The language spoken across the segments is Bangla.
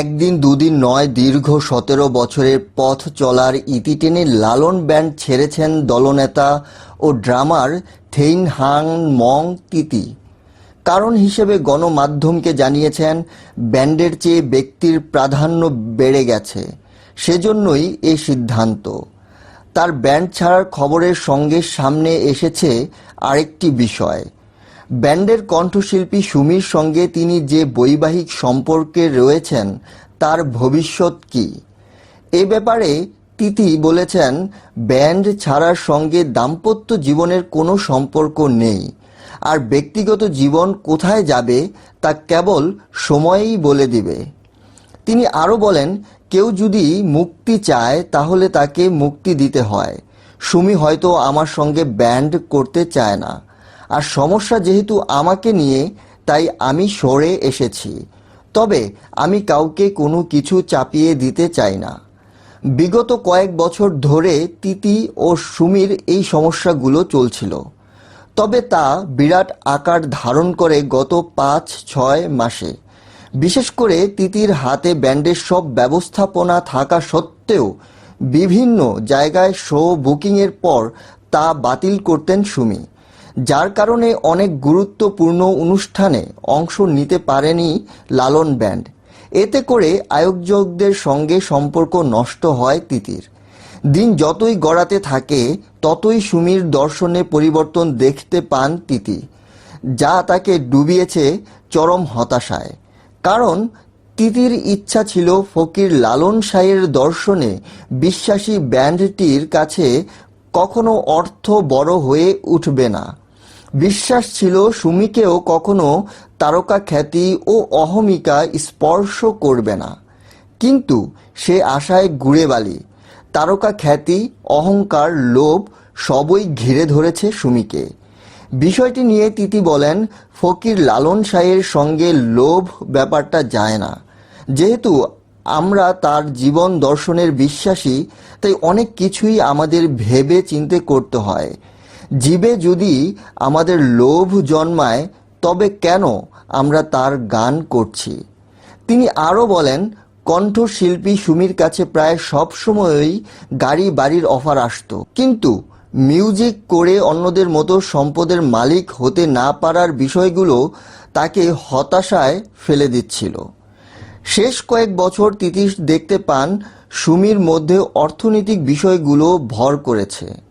একদিন, দুদিন, নয়, দীর্ঘ সতেরো বছরের পথ চলার ইতি টেনে লালন ব্যান্ড ছেড়েছেন দলনেতা ও ড্রামার থেইন হাং মং তিতি। কারণ হিসেবে গণমাধ্যমকে জানিয়েছেন, ব্যান্ডের চেয়ে ব্যক্তির প্রাধান্য বেড়ে গেছে। সেজন্যই এ সিদ্ধান্ত। তার ব্যান্ড ছাড়ার খবরের সঙ্গে সামনে এসেছে আরেকটি বিষয়। ব্যান্ডের কণ্ঠশিল্পী সুমির সঙ্গে তিনি যে বৈবাহিক সম্পর্কে রয়েছেন, তার ভবিষ্যৎ কি? এ ব্যাপারে তিথি বলেছেন, ব্যান্ড ছাড়ার সঙ্গে দাম্পত্য জীবনের কোনো সম্পর্ক নেই। আর ব্যক্তিগত জীবন কোথায় যাবে, তা কেবল সময়ই বলে দিবে। তিনি আরও বলেন, কেউ যদি মুক্তি চায়, তাহলে তাকে মুক্তি দিতে হয়। সুমি হয়তো আমার সঙ্গে ব্যান্ড করতে চায় না। আর সমস্যা যেহেতু আমাকে নিয়ে, তাই আমি সরে এসেছি। তবে আমি কাউকে কোনো কিছু চাপিয়ে দিতে চাই না। বিগত কয়েক বছর ধরে তিতি ও সুমির এই সমস্যাগুলো চলছিল। তবে তা বিরাট আকার ধারণ করে গত পাঁচ ছয় মাসে। বিশেষ করে তিতির হাতে ব্যান্ডের সব ব্যবস্থাপনা থাকা সত্ত্বেও বিভিন্ন জায়গায় শো বুকিংয়ের পর তা বাতিল করতেন সুমি। যার কারণে অনেক গুরুত্বপূর্ণ অনুষ্ঠানে অংশ নিতে পারেনি লালন ব্যান্ড। এতে করে আয়োজকদের সঙ্গে সম্পর্ক নষ্ট হয় তিতির। দিন যতই গড়াতে থাকে, ততই সুমির দর্শনে পরিবর্তন দেখতে পান তিতি, যা তাকে ডুবিয়েছে চরম হতাশায়। কারণ তিতির ইচ্ছা ছিল ফকির লালন সাহের দর্শনে বিশ্বাসী ব্যান্ডটির কাছে কখনো অর্থ বড় হয়ে উঠবে না। বিশ্বাস ছিল সুমিকেও কখনো তারকা খ্যাতি ও অহমিকা স্পর্শ করবে না। কিন্তু সে আশায় ঘুরে বালি। তারকা খ্যাতি অহংকার, লোভ সবই ঘিরে ধরেছে সুমিকে। বিষয়টি নিয়ে তিতি বলেন, ফকির লালন সাহের সঙ্গে লোভ ব্যাপারটা যায় না। যেহেতু আমরা তার জীবন দর্শনের বিশ্বাসী, তাই অনেক কিছুই আমাদের ভেবে চিনতে করতে হয়। জীবে যদি আমাদের লোভ জন্মায়, তবে কেন আমরা তার গান করছি? তিনি আরও বলেন, কণ্ঠশিল্পী সুমির কাছে প্রায় সব সময়ই গাড়ি বাড়ির অফার আসতো। কিন্তু মিউজিক করে অন্যদের মতো সম্পদের মালিক হতে না পারার বিষয়গুলো তাকে হতাশায় ফেলে দিচ্ছিল। শেষ কয়েক বছর তিতিশ দেখতে পান, সুমির মধ্যে অর্থনৈতিক বিষয়গুলো ভর করেছে।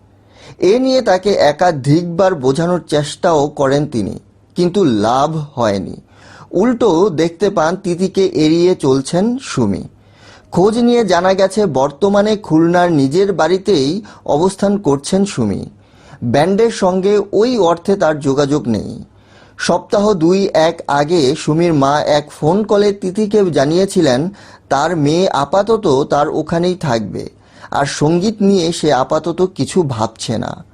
এ নিয়ে তাকে একাধিকবার বোঝানোর চেষ্টাও করেন তিনি, কিন্তু লাভ হয়নি। উল্টো দেখতে পান তিতিকে এড়িয়ে চলছেন সুমি। খোঁজ নিয়ে জানা গেছে, বর্তমানে খুলনার নিজের বাড়িতেই অবস্থান করছেন সুমি। ব্যান্ডের সঙ্গে ওই অর্থে তার যোগাযোগ নেই। সপ্তাহ দুই এক আগে সুমির মা এক ফোন কলে তিথিকে জানিয়েছিলেন, তার মেয়ে আপাতত তার ওখানেই থাকবে। আর সংগীত নিয়ে সে আপাতত কিছু ভাবছে না।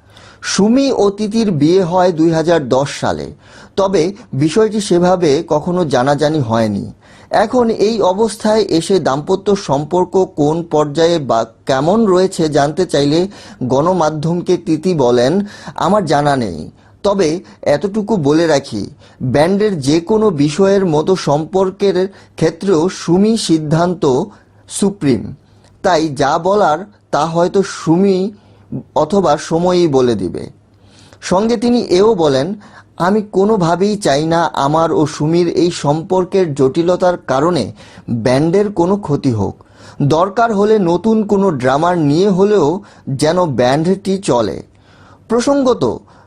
সুমি ও বিয়ে হয় দুই হাজার দশ সালে। তবে বিষয়টি সেভাবে কখনো জানাজানি হয়নি। এখন এই অবস্থায় এসে দাম্পত্য সম্পর্ক কোন পর্যায়ে বা কেমন রয়েছে জানতে চাইলে গণমাধ্যমকে তিতি বলেন, আমার জানা নেই। তবে এতটুকু বলে রাখি, ব্যান্ডের যে কোনো বিষয়ের মতো সম্পর্কের ক্ষেত্রেও সুমি সিদ্ধান্ত সুপ্রিম। তাই যা বলার তা হয়তো সুমি অথবা সময়ই বলে দিবে। সঙ্গে তিনি এও বলেন, আমি কোনোভাবেই চাই না আমার ও সুমির এই সম্পর্কের জটিলতার কারণে ব্যান্ডের কোনো ক্ষতি হোক। দরকার হলে নতুন কোনো ড্রামার নিয়ে হলেও যেন ব্যান্ডটি চলে। প্রসঙ্গত,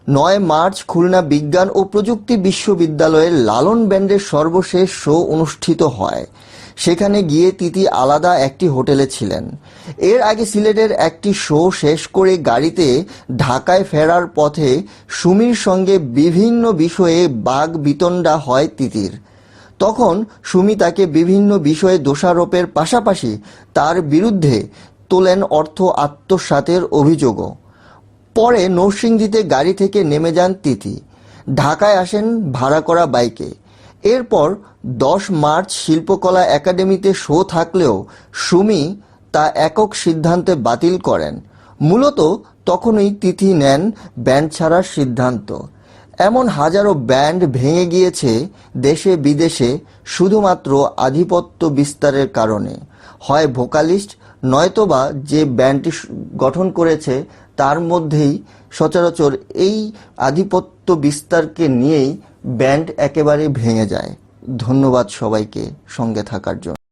নয় মার্চ খুলনা বিজ্ঞান ও প্রযুক্তি বিশ্ববিদ্যালয়ের লালন ব্যান্ডের সর্বশেষ শো অনুষ্ঠিত হয়। সেখানে গিয়ে তিতি আলাদা একটি হোটেলে ছিলেন। এর আগে সিলেটের একটি শো শেষ করে গাড়িতে ঢাকায় ফেরার পথে সুমির সঙ্গে বিভিন্ন বিষয়ে বাঘ বিতণ্ডা হয় তিতির। তখন সুমি তাকে বিভিন্ন বিষয়ে দোষারোপের পাশাপাশি তার বিরুদ্ধে তোলেন অর্থ আত্মসাতের অভিযোগও। পরে নরসিংদীতে গাড়ি থেকে নেমে যান তিথি ঢাকায় আসেন ভাড়া করা বাইকে। এরপর দশ মার্চ শিল্পকলা একাডেমিতে শো থাকলেও সুমি তা একক সিদ্ধান্তে বাতিল করেন। মূলত তখনই তিথি নেন ব্যান্ড ছাড়ার সিদ্ধান্ত। এমন হাজারো ব্যান্ড ভেঙে গিয়েছে দেশে বিদেশে শুধুমাত্র আধিপত্য বিস্তারের কারণে। হয় ভোকালিস্ট, নয়তোবা যে ব্যান্ডটি গঠন করেছে তার মধ্যেই সচরাচর এই আধিপত্য বিস্তারকে নিয়েই ব্যান্ড একেবারে ভেঙে যায়। ধন্যবাদ সবাইকে সঙ্গে থাকার জন্য।